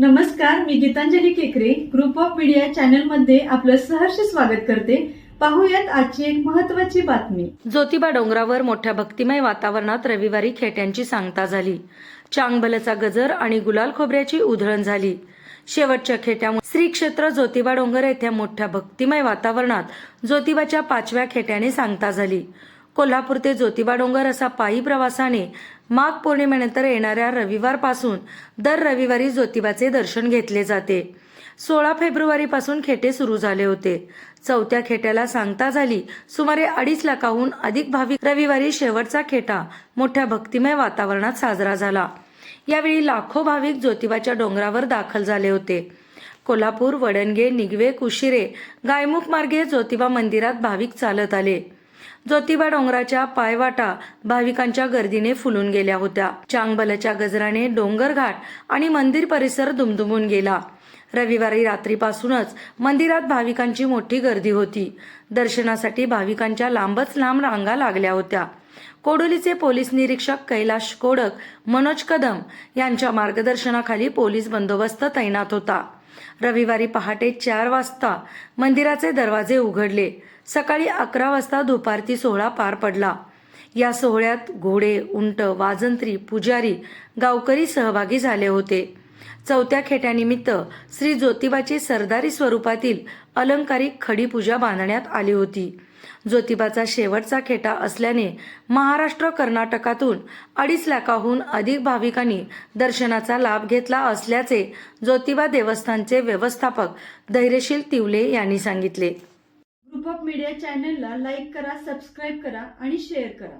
नमस्कार मी गीतांजली केकरे. Group of media चॅनलमध्ये आपलं सहर्ष स्वागत करते. पाहूयात आजची एक महत्वाची बातमी. ज्योतिबा डोंगरावर मोठ्या भक्तिमय वातावरणात रविवारी खेट्यांची सांगता झाली. चांगबलचा गजर आणि गुलाल खोबऱ्याची उधळण झाली. शेवटच्या खेट्यामुळे श्री क्षेत्र ज्योतिबा डोंगर येथे मोठ्या भक्तिमय वातावरणात ज्योतिबाच्या पाचव्या खेट्याने सांगता झाली. कोल्हापूर ते ज्योतिबा डोंगर असा पायी प्रवासाने माघ पौर्णिमेनंतर येणाऱ्या रविवारपासून दर रविवारी ज्योतिबाचे दर्शन घेतले जाते. सोळा फेब्रुवारीपासून खेटे सुरू झाले होते. चौथ्या खेट्याला सांगता झाली सुमारे अडीच लाखाहून अधिक भाविक रविवारी शेवटचा खेटा मोठ्या भक्तिमय वातावरणात साजरा झाला. यावेळी लाखो भाविक ज्योतिबाच्या डोंगरावर दाखल झाले होते. कोल्हापूर वडणगे निगवे कुशिरे गायमुख मार्गे ज्योतिबा मंदिरात भाविक चालत आले. ज्योतिबा डोंगराच्या पायवाटा भाविकांच्या गर्दीने फुलून गेल्या होत्या. चांगबलच्या गजराने डोंगरघाट आणि मंदिर परिसर दुमदुमून गेला. रविवारी रात्रीपासूनच मंदिरात भाविकांची मोठी गर्दी होती. दर्शनासाठी भाविकांच्या लांबच लांब रांगा लागल्या होत्या. कोडोलीचे पोलीस निरीक्षक कैलाश कोडक मनोज कदम यांच्या मार्गदर्शनाखाली पोलीस बंदोबस्त तैनात होता. रविवारी पहाटे चार वाजता मंदिराचे दरवाजे उघडले. सकाळी अकरा वाजता दुपारती सोहळा पार पडला. या सोहळ्यात घोडे उंट वाजंत्री पुजारी गावकरी सहभागी झाले होते. चौथ्या खेट्यानिमित्त श्री ज्योतिबाची सरदारी स्वरूपातील अलंकारिक खडी पूजा बांधण्यात आली होती. ज्योतिबाचा शेवटचा खेटा असल्याने महाराष्ट्र कर्नाटकातून अडीच लाखाहून अधिक भाविकांनी दर्शनाचा लाभ घेतला असल्याचे ज्योतिबा देवस्थानचे व्यवस्थापक धैर्यशील तिवले यांनी सांगितले. ग्रुप ऑफ मीडिया चॅनलला लाईक करा सबस्क्राईब करा आणि शेअर करा.